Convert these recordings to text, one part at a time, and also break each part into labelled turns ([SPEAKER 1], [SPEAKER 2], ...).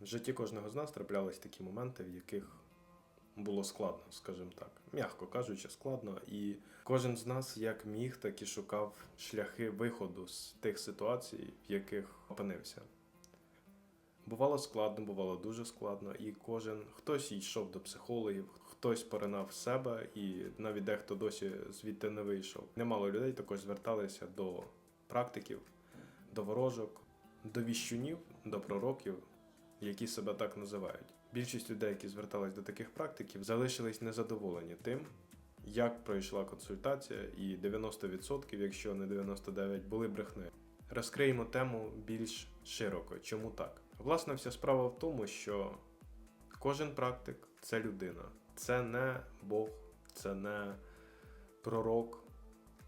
[SPEAKER 1] В житті кожного з нас траплялись такі моменти, в яких було складно, скажімо так, м'яко кажучи, складно. І кожен з нас як міг, так і шукав шляхи виходу з тих ситуацій, в яких опинився. Бувало складно, бувало дуже складно, і кожен хтось йшов до психологів, хтось поринав себе, і навіть дехто досі звідти не вийшов. Немало людей також зверталися до практиків, до ворожок, до віщунів, до пророків, які себе так називають. Більшість людей, які звертались до таких практиків, залишились незадоволені тим, як пройшла консультація, і 90%, якщо не 99%, були брехнею. Розкриємо тему більш широко. Чому так? Власне, вся справа в тому, що кожен практик це людина. Це не Бог, це не пророк,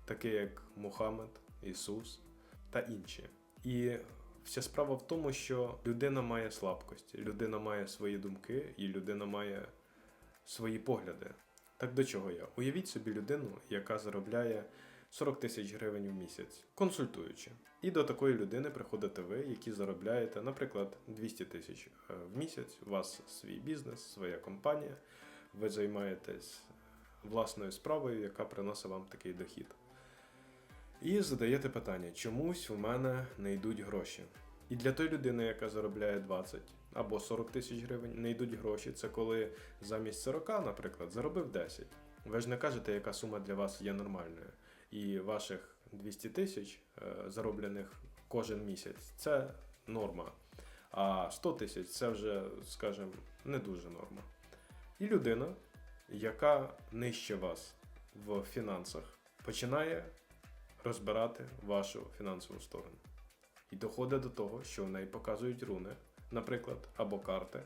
[SPEAKER 1] такий як Мухаммед, Ісус та інші. І вся справа в тому, що людина має слабкості, людина має свої думки і людина має свої погляди. Так до чого я? Уявіть собі людину, яка заробляє 40 тисяч гривень в місяць, консультуючи. І до такої людини приходите ви, які заробляєте, наприклад, 200 тисяч е, в місяць. У вас свій бізнес, своя компанія, ви займаєтесь власною справою, яка приносить вам такий дохід. І задаєте питання, чомусь у мене не йдуть гроші. І для тої людини, яка заробляє 20 або 40 тисяч гривень, не йдуть гроші. Це коли замість 40, наприклад, заробив 10. Ви ж не кажете, яка сума для вас є нормальною. І ваших 200 тисяч е, зароблених кожен місяць це норма. А 100 тисяч це вже, скажімо, не дуже норма. І людина, яка нижче вас в фінансах, починає розбирати вашу фінансову сторону. І доходить до того, що в неї показують руни, наприклад, або карти,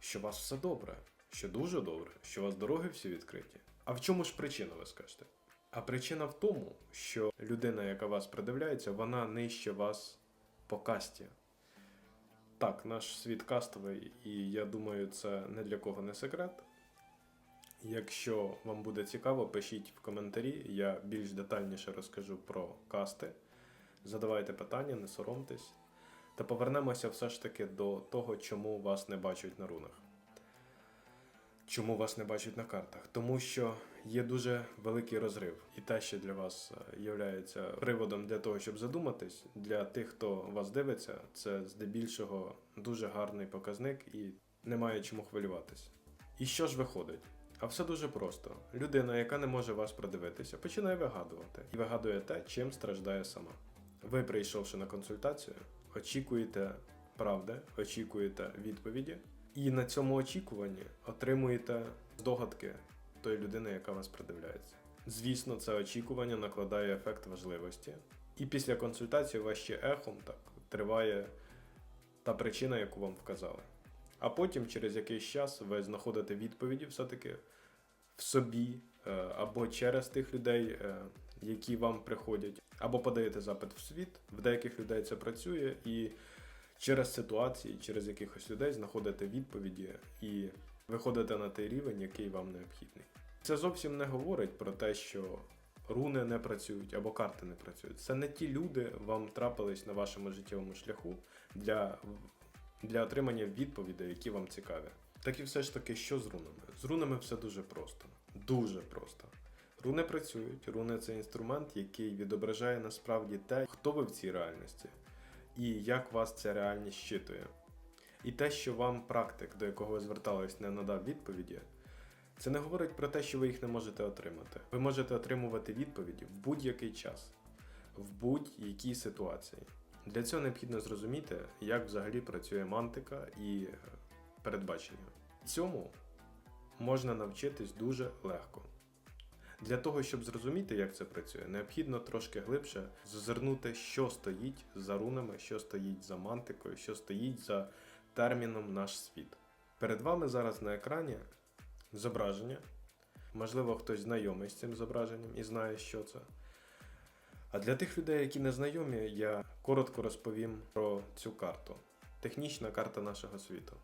[SPEAKER 1] що у вас все добре, що дуже добре, що у вас дороги всі відкриті. А в чому ж причина, ви скажете? А причина в тому, що людина, яка вас придивляється, вона нижче вас по касті. Так, наш світ кастовий, і я думаю, це не для кого не секрет. Якщо вам буде цікаво, пишіть в коментарі, я більш детальніше розкажу про касти. Задавайте питання, не соромтесь. Та повернемося все ж таки до того, чому вас не бачать на рунах. Чому вас не бачать на картах? Тому що є дуже великий розрив, і те, що для вас є приводом для того, щоб задуматись, для тих, хто вас дивиться, це здебільшого дуже гарний показник і немає чому хвилюватись. І що ж виходить? А все дуже просто. Людина, яка не може вас продивитися, починає вигадувати і вигадує те, чим страждає сама. Ви, прийшовши на консультацію, очікуєте правди, очікуєте відповіді, і на цьому очікуванні отримуєте здогадки тої людини, яка вас придивляється. Звісно, це очікування накладає ефект важливості. І після консультації вас ще ехом так триває та причина, яку вам вказали. А потім, через якийсь час, ви знаходите відповіді все-таки в собі, е, або через тих людей, е, які вам приходять, або подаєте запит в світ. В деяких людей це працює, і через ситуації, через якихось людей знаходите відповіді і виходите на той рівень, який вам необхідний. Це зовсім не говорить про те, що руни не працюють або карти не працюють. Це не ті люди вам трапились на вашому життєвому шляху для, для отримання відповідей, які вам цікаві. Так і все ж таки, що з рунами? З рунами все дуже просто. Дуже просто. Руни працюють, руни це інструмент, який відображає насправді те, хто ви в цій реальності, і як вас ця реальність щитує. І те, що вам практик, до якого ви звертались, не надав відповіді, це не говорить про те, що ви їх не можете отримати. Ви можете отримувати відповіді в будь-який час, в будь-якій ситуації. Для цього необхідно зрозуміти, як взагалі працює мантика і передбачення. Цьому можна навчитись дуже легко. Для того, щоб зрозуміти, як це працює, необхідно трошки глибше зазирнути, що стоїть за рунами, що стоїть за мантикою, що стоїть за терміном наш світ. Перед вами зараз на екрані зображення. Можливо, хтось знайомий з цим зображенням і знає, що це. А для тих людей, які не знайомі, я коротко розповім про цю карту. Технічна карта нашого світу.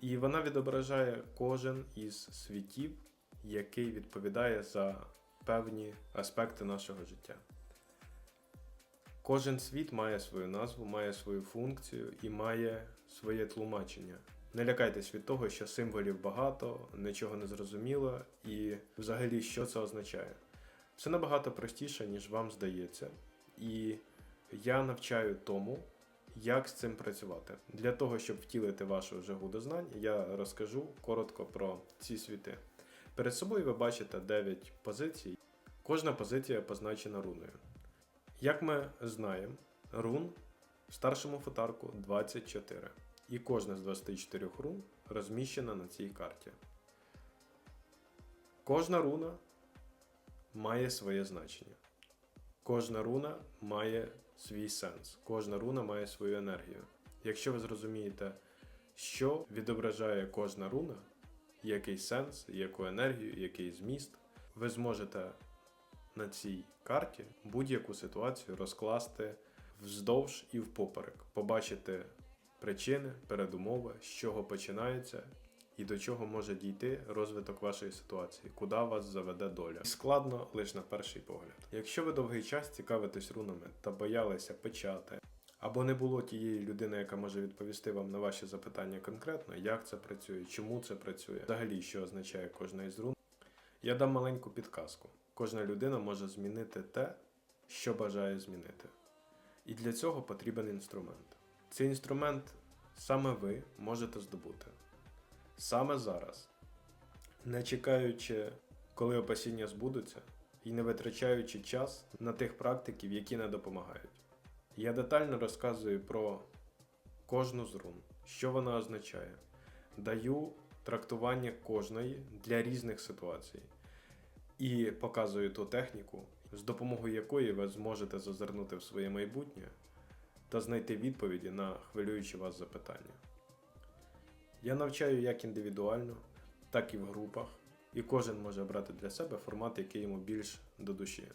[SPEAKER 1] І вона відображає кожен із світів, який відповідає за певні аспекти нашого життя. Кожен світ має свою назву, має свою функцію і має своє тлумачення. Не лякайтесь від того, що символів багато, нічого не зрозуміло, і взагалі що це означає. Все набагато простіше, ніж вам здається. І я навчаю тому, як з цим працювати. Для того, щоб втілити вашу жагу до знань, я розкажу коротко про ці світи. Перед собою ви бачите 9 позицій. Кожна позиція позначена руною. Як ми знаємо, рун в старшому футарку 24. І кожна з 24 рун розміщена на цій карті. Кожна руна має своє значення. Кожна руна має свій сенс, кожна руна має свою енергію. Якщо ви зрозумієте, що відображає кожна руна, який сенс, яку енергію, який зміст, ви зможете на цій карті будь-яку ситуацію розкласти вздовж і впоперек, побачити причини, передумови, з чого починається і до чого може дійти розвиток вашої ситуації, куди вас заведе доля. Складно лише на перший погляд. Якщо ви довгий час цікавитесь рунами та боялися печати, або не було тієї людини, яка може відповісти вам на ваші запитання конкретно, як це працює, чому це працює, взагалі що означає кожна із рун, я дам маленьку підказку. Кожна людина може змінити те, що бажає змінити. І для цього потрібен інструмент. Цей інструмент саме ви можете здобути. Саме зараз, не чекаючи, коли опасіння збудуться, і не витрачаючи час на тих практиків, які не допомагають. Я детально розказую про кожну з рун, що вона означає. Даю трактування кожної для різних ситуацій і показую ту техніку, з допомогою якої ви зможете зазирнути в своє майбутнє та знайти відповіді на хвилюючі вас запитання. Я навчаю як індивідуально, так і в групах, і кожен може обрати для себе формат, який йому більш до душі.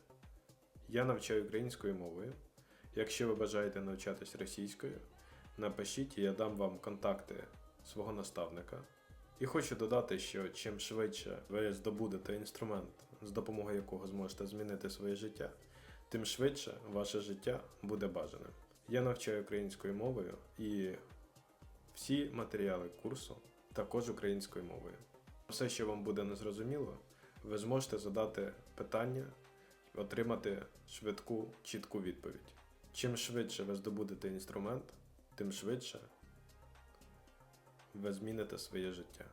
[SPEAKER 1] Я навчаю українською мовою. Якщо ви бажаєте навчатись російською, напишіть і я дам вам контакти свого наставника. І хочу додати, що чим швидше ви здобудете інструмент, з допомогою якого зможете змінити своє життя, тим швидше ваше життя буде бажаним. Я навчаю українською мовою і всі матеріали курсу також українською мовою. Все, що вам буде незрозуміло, ви зможете задати питання і отримати швидку, чітку відповідь. Чим швидше ви здобудете інструмент, тим швидше ви зміните своє життя.